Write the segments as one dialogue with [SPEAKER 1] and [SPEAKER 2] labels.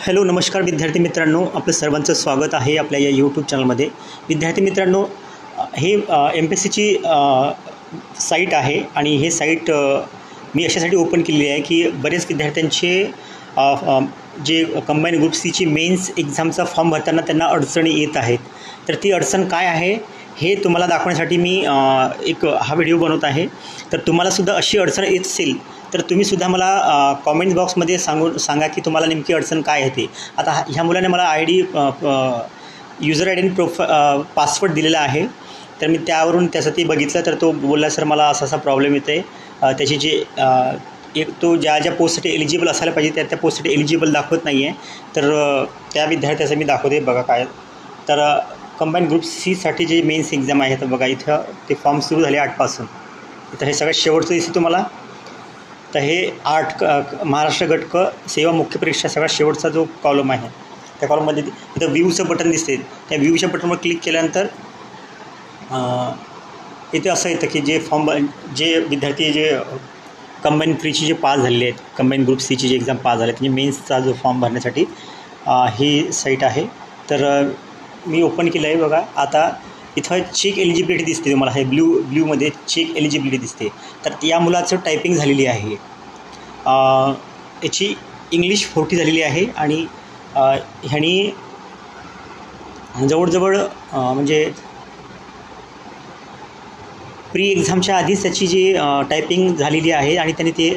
[SPEAKER 1] Hello नमस्कार विद्यार्थी मित्रांनो. आपलं सर्वांचं स्वागत आहे आपल्या या यूट्यूब चॅनलमध्ये विद्यार्थी मित्रांनो हे एम पी एस सीची साईट आहे आणि हे साईट मी अशासाठी ओपन केलेली आहे की बरेच विद्यार्थ्यांचे जे कंबाईन ग्रुप सीची मेन्स एक्झामचा फॉर्म भरताना त्यांना अडचणी येत आहेत. तर ती अडचण काय आहे? हे तुम्हाला दाखवण्यासाठी मी एक हा व्हिडिओ बनवत आहे. तर तुम्हालासुद्धा अशी अडचण येत असेल तर तुम्हीसुद्धा मला कॉमेंट बॉक्समध्ये सांगून सांगा की तुम्हाला नेमकी अडचण काय आहे ते आता हा- ह्या मुलाने मला I D user I D आणि प्रोफ पासवर्ड दिलेला आहे. तर मी त्यावरून त्याचं ते बघितलं तर तो बोलला सर मला असा असा प्रॉब्लेम येतो आहे त्याची जे एक तो ज्या ज्या पोस्टसाठी एलिजिबल असायला पाहिजे त्या त्या पोस्टसाठी एलिजिबल दाखवत नाही आहे तर त्या विद्यार्थ्याचं मी दाखवते बघा काय. तर कंबाईन ग्रुप सीसाठी जे मेन्स एक्झाम आहे तर बघा इथं ते फॉर्म सुरू झाले आठपासून. तर हे सगळ्यात शेवटचं दिसतं तुम्हाला. तर हे आठ क महाराष्ट्र गट क सेवा मुख्य परीक्षा सगळ्यात शेवटचा जो कॉलम आहे त्या कॉलममध्ये इथं व्ह्यूचं बटन दिसते त्या व्ह्यूच्या बटनवर क्लिक केल्यानंतर इथे असं येतं की जे फॉर्म ब- जे विद्यार्थी जे कंबाईन फ्रीची जे पास झालेले आहेत कंबाईन ग्रुप सीची जे एक्झाम पास झाले म्हणजे मेन्सचा जो फॉर्म भरण्यासाठी ही साईट आहे. तर मी ओपन केलं आहे बघा. आता इथं चेक एलिजिबिलिटी दिसते तुम्हाला. हे ब्ल्यू ब्ल्यूमध्ये चेक एलिजिबिलिटी दिसते. तर या मुलाचं टायपिंग झालेली आहे. याची इंग्लिश फोर्टी झालेली आहे आणि ह्यानी जवळजवळ म्हणजे प्री एक्झामच्या आधीच त्याची जी टायपिंग झालेली आहे आणि त्याने ते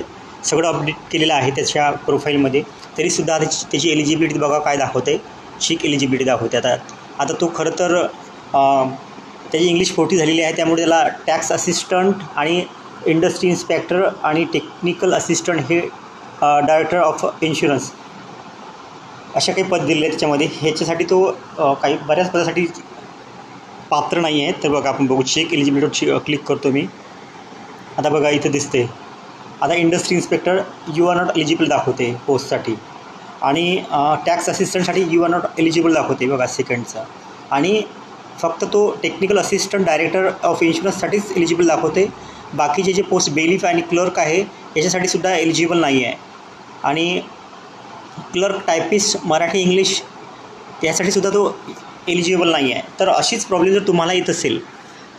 [SPEAKER 1] सगळं अपडेट केलेलं आहे त्याच्या प्रोफाईलमध्ये तरीसुद्धा त्याची त्याची एलिजिबिलिटी बघा काय दाखवते शिक एलिजिबिलिटी दाखवते आता आता तो खरं तर त्याची इंग्लिश खोटी झालेली आहे त्यामुळे त्याला टॅक्स असिस्टंट आणि इंडस्ट्री इन्स्पेक्टर आणि टेक्निकल असिस्टंट हे डायरेक्टर ऑफ इन्शुरन्स अशा काही पद दिले आहेत त्याच्यामध्ये. ह्याच्यासाठी तो काही बऱ्याच पदासाठी पात्र नाही आहे. तर बघा आपण बघू चेक एलिजिबिलिटी क्लिक करतो मी. आता बघा इथं दिसते आता industry inspector you are not eligible दाखवते पोस्टसाठी आणि टॅक्स असिस्टंटसाठी यू आर नॉट एलिजिबल दाखवते बघा सेकंडचा आणि फक्त तो टेक्निकल असिस्टंट डायरेक्टर ऑफ इन्शुरन्ससाठीच एलिजिबल दाखवते. बाकीचे जे पोस्ट बेलिफ आणि क्लर्क आहे याच्यासाठी सुद्धा एलिजिबल नाही आहे आणि क्लर्क टायपिस्ट मराठी इंग्लिश यासाठी सुद्धा तो एलिजिबल नाही आहे तर अशीच प्रॉब्लेम जर तुम्हाला येत असेल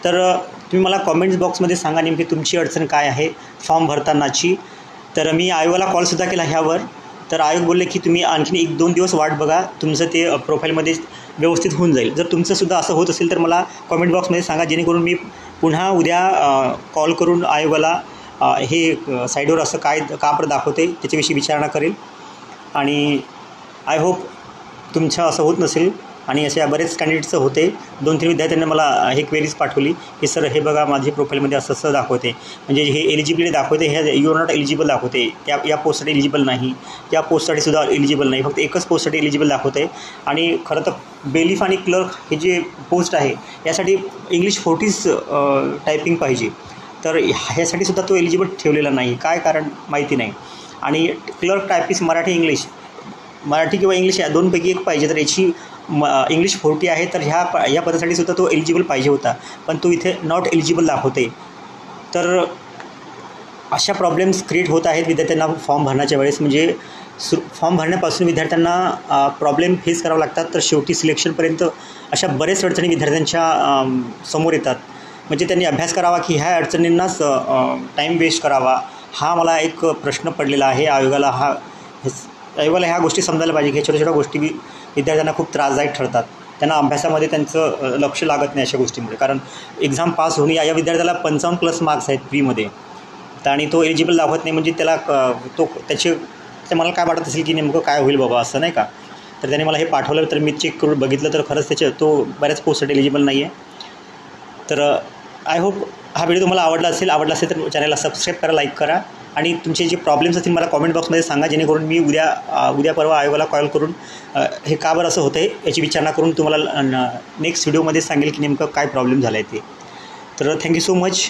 [SPEAKER 1] तर तुम्ही मला कॉमेंट्स बॉक्समध्ये सांगा नेमकी तुमची अडचण काय आहे फॉर्म भरतानाची. तर मी आयोगाला कॉलसुद्धा केला ह्यावर. तर आयोग बोलले की तुम्ही आणखीन एक दोन दिवस वाट बघा तुमचं ते प्रोफाईलमध्ये व्यवस्थित होऊन जाईल. जर तुमचंसुद्धा असं होत असेल तर मला कॉमेंट बॉक्समध्ये सांगा जेणेकरून मी पुन्हा उद्या कॉल करून आयोगाला हे साईडवर असं काय कापर दाखवते त्याच्याविषयी विचारणा करेल. आणि आय होप तुमच्या असं होत नसेल आणि अशा बरेच कॅन्डिडेटचं होते. दोन तीन विद्यार्थ्यांनी मला हे क्वेरीज पाठवली. की सर हे बघा माझे प्रोफाईलमध्ये असं असं दाखवते. म्हणजे हे एलिजिबिलिटी दाखवते हे यू आर नॉट एलिजिबल दाखवते. त्या या पोस्टसाठी एलिजिबल नाही. या पोस्टसाठी सुद्धा एलिजिबल नाही. फक्त एकच पोस्टसाठी एलिजिबल दाखवते. आणि खरं तर बेलिफ आणि क्लर्क हे जे पोस्ट आहे यासाठी इंग्लिश फोर्टीज टायपिंग पाहिजे. तर ह्यासाठी सुद्धा तो एलिजिबल ठेवलेला नाही. काय कारण माहिती नाही. आणि clerk typist Marathi English Marathi किंवा इंग्लिश या दोनपैकी एक पाहिजे. तर याची म इंग्लिश फोर्टी आहे तर ह्या प- ह्या पदासाठी सुद्धा तो एलिजिबल पाहिजे होता. पण तो इथे नॉट एलिजिबल दाखवते तर अशा प्रॉब्लेम्स क्रिएट होत आहेत विद्यार्थ्यांना फॉर्म भरण्याच्या वेळेस. म्हणजे सु फॉर्म भरण्यापासून विद्यार्थ्यांना प्रॉब्लेम फेस करावा लागतात. तर शेवटी सिलेक्शनपर्यंत अशा बरेच अडचणी विद्यार्थ्यांच्या समोर येतात. म्हणजे त्यांनी अभ्यास करावा की ह्या अडचणींनाच टाईम वेस्ट करावा. हा मला एक प्रश्न पडलेला आहे. आयोगाला हा हे- ह्या गोष्टी समजायला पाहिजे. की ह्या छोट्या छोट्या गोष्टी बी विद्यार्थ्यांना खूप त्रासदायक ठरतात. त्यांना अभ्यासामध्ये त्यांचं लक्ष लागत नाही अशा गोष्टीमुळे. कारण एक्झाम पास होऊन या या विद्यार्थ्याला पंचावन्न प्लस मार्क्स आहेत फ्रीमध्ये तर आणि तो एलिजिबल दाखवत नाही म्हणजे त्याला क- तो त्याचे ते मला काय वाटत असेल की नेमकं काय होईल बाबा असं नाही का? तर त्याने मला हे पाठवलं तर मी चेक करून बघितलं तर खरंच त्याचे तो बऱ्याच पोस्टसाठी एलिजिबल नाही आहे तर आय होप हा व्हिडिओ तुम्हाला आवडला असेल आवडला असेल तर चॅनलला सबस्क्राईब करा लाईक करा. आणि तुमचे जे प्रॉब्लेम्स असतील मला कॉमेंट बॉक्समध्ये सांगा जेणेकरून मी उद्या उद्या परवा आयोगाला कॉल करून हे का बरं असं होतं आहे याची विचारणा करून तुम्हाला नेक्स्ट व्हिडिओमध्ये सांगेल की नेमकं काय प्रॉब्लेम झाला आहे ते. तर थँक्यू सो मच